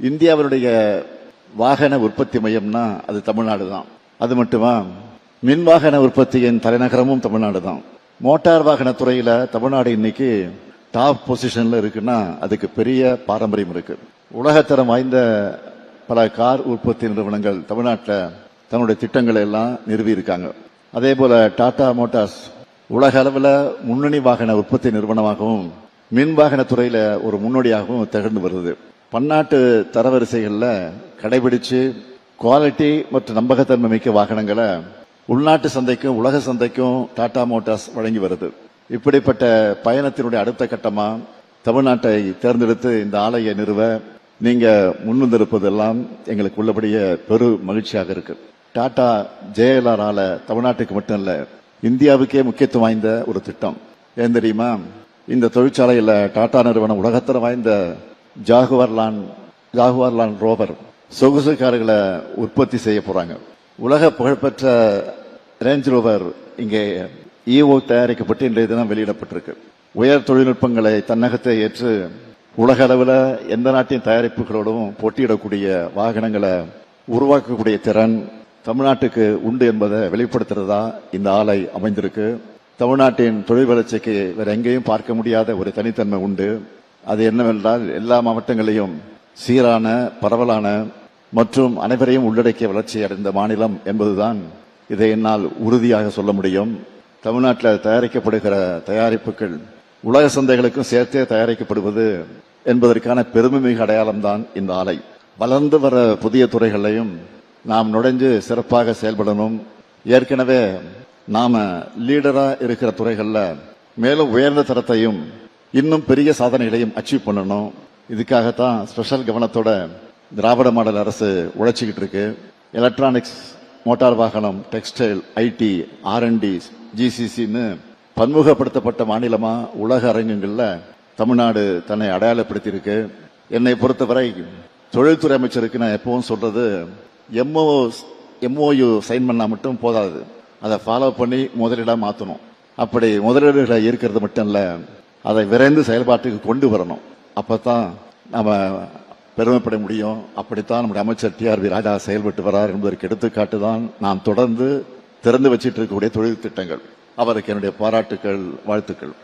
இந்தியாவினுடைய வாகன உற்பத்தி மையம்னா அது தமிழ்நாடு தான் அது மட்டுமா? மின் வாகன உற்பத்தியின் தலைநகரமும் தமிழ்நாடு தான் மோட்டார் வாகன துறையில தமிழ்நாடு இன்னைக்கு டாப் பொசிஷன்ல இருக்குன்னா அதுக்கு பெரிய பாரம்பரியம் இருக்கு. உலகத்தரம் வாய்ந்த பல கார் உற்பத்தி நிறுவனங்கள் தமிழ்நாட்டில் தன்னுடைய திட்டங்களை எல்லாம் நிறுவி இருக்காங்க. அதே போல டாடா மோட்டார்ஸ் உலக அளவில் முன்னணி வாகன உற்பத்தி நிறுவனமாகவும் மின் வாகன துறையில ஒரு முன்னோடியாகவும் திகழ்ந்து வருது. பன்னாட்டு தரவரிசைகளில் கடைபிடிச்சு குவாலிட்டி மற்றும் நம்பகத்தன்மை மிக்க வாகனங்களை உள்நாட்டு சந்தைக்கும் உலக சந்தைக்கும் டாடா மோட்டார்ஸ் வழங்கி வருது. இப்படிப்பட்ட பயணத்தினுடைய அடுத்த கட்டமா தமிழ்நாட்டை தேர்ந்தெடுத்து இந்த ஆலையை நிறுவ நீங்க முன்வந்திருப்பதெல்லாம் எங்களுக்கு உள்ளபடிய பெரு மகிழ்ச்சியாக இருக்கு. டாடா ஜேஎல்ஆர் ஆல தமிழ்நாட்டுக்கு மட்டும் இல்ல இந்தியாவுக்கே முக்கியத்துவம் வாய்ந்த ஒரு திட்டம். ஏன் தெரியுமா? இந்த தொழிற்சாலையில் டாடா நிறுவனம் உலகத்தர வாய்ந்த ஜாகுவர்லான் ஜாகுவர்லான் ரோவர் சொகுசு கார்களை உற்பத்தி செய்ய போறாங்க. உலக புகழ்பெற்ற ரேஞ்ச் ரோவர் இங்கே இஓ தயாரிக்கப்பட்டு இன்றைய தினம் வெளியிடப்பட்டிருக்கு. உயர் தொழில்நுட்பங்களை தன்னகத்தை ஏற்று உலக அளவில் எந்த நாட்டின் தயாரிப்புகளோடும் போட்டியிடக்கூடிய வாகனங்களை உருவாக்கக்கூடிய திறன் தமிழ்நாட்டுக்கு உண்டு என்பதை வெளிப்படுத்துறதா இந்த ஆலை அமைந்திருக்கு. தமிழ்நாட்டின் தொழில் வளர்ச்சிக்கு வேற எங்கேயும் பார்க்க முடியாத ஒரு தனித்தன்மை உண்டு. அது என்னவென்றால் எல்லா மாவட்டங்களையும் சீரான பரவலான மற்றும் அனைவரையும் உள்ளடக்கிய வளர்ச்சி அடைந்த மாநிலம் என்பதுதான் இதை என்னால் உறுதியாக சொல்ல முடியும். தமிழ்நாட்டில் தயாரிக்கப்படுகிற தயாரிப்புகள் உலக சந்தைகளுக்கும் சேர்த்தே தயாரிக்கப்படுவது என்பதற்கான பெருமைமிகு அடையாளம்தான் இந்த ஆலை. வளர்ந்து வர புதிய துறைகளையும் நாம் நுழைஞ்சு சிறப்பாக செயல்படணும். ஏற்கனவே நாம லீடரா இருக்கிற துறைகளில் மேலும் உயர்ந்த தரத்தையும் இன்னும் பெரிய சாதனைகளையும் அச்சீவ் பண்ணணும். இதுக்காகத்தான் ஸ்பெஷல் கவனத்தோட திராவிட மாடல் அரசு உழைச்சிக்கிட்டு இருக்கு. எலக்ட்ரானிக்ஸ் மோட்டார் வாகனம் textile IT R and D ஜிசிசின்னு பன்முகப்படுத்தப்பட்ட மாநிலமா உலக அரங்கங்களில் தமிழ்நாடு தன்னை அடையாளப்படுத்தியிருக்கு. என்னை பொறுத்தவரை தொழில்துறை அமைச்சருக்கு நான் எப்பவும் சொல்றது எம்ஓ எம்ஓயு சைன் பண்ணா மட்டும் போதாது. அதை ஃபாலோ பண்ணி முதலீடா மாத்தணும். அப்படி முதலீடுகளை ஈர்க்கிறது மட்டும் இல்லை அதை விரைந்து செயல்பாட்டுக்கு கொண்டு வரணும். அப்பதான் நம்ம பெருமைப்பட முடியும். அப்படித்தான் நம்முடைய அமைச்சர் டி ஆர் பி ராஜா செயல்பட்டு வரார் என்பதற்கு எடுத்துக்காட்டு தான் நாம் தொடர்ந்து திறந்து வச்சிட்டு இருக்கக்கூடிய தொழில் திட்டங்கள். அவருக்கு என்னுடைய பாராட்டுக்கள் வாழ்த்துக்கள்.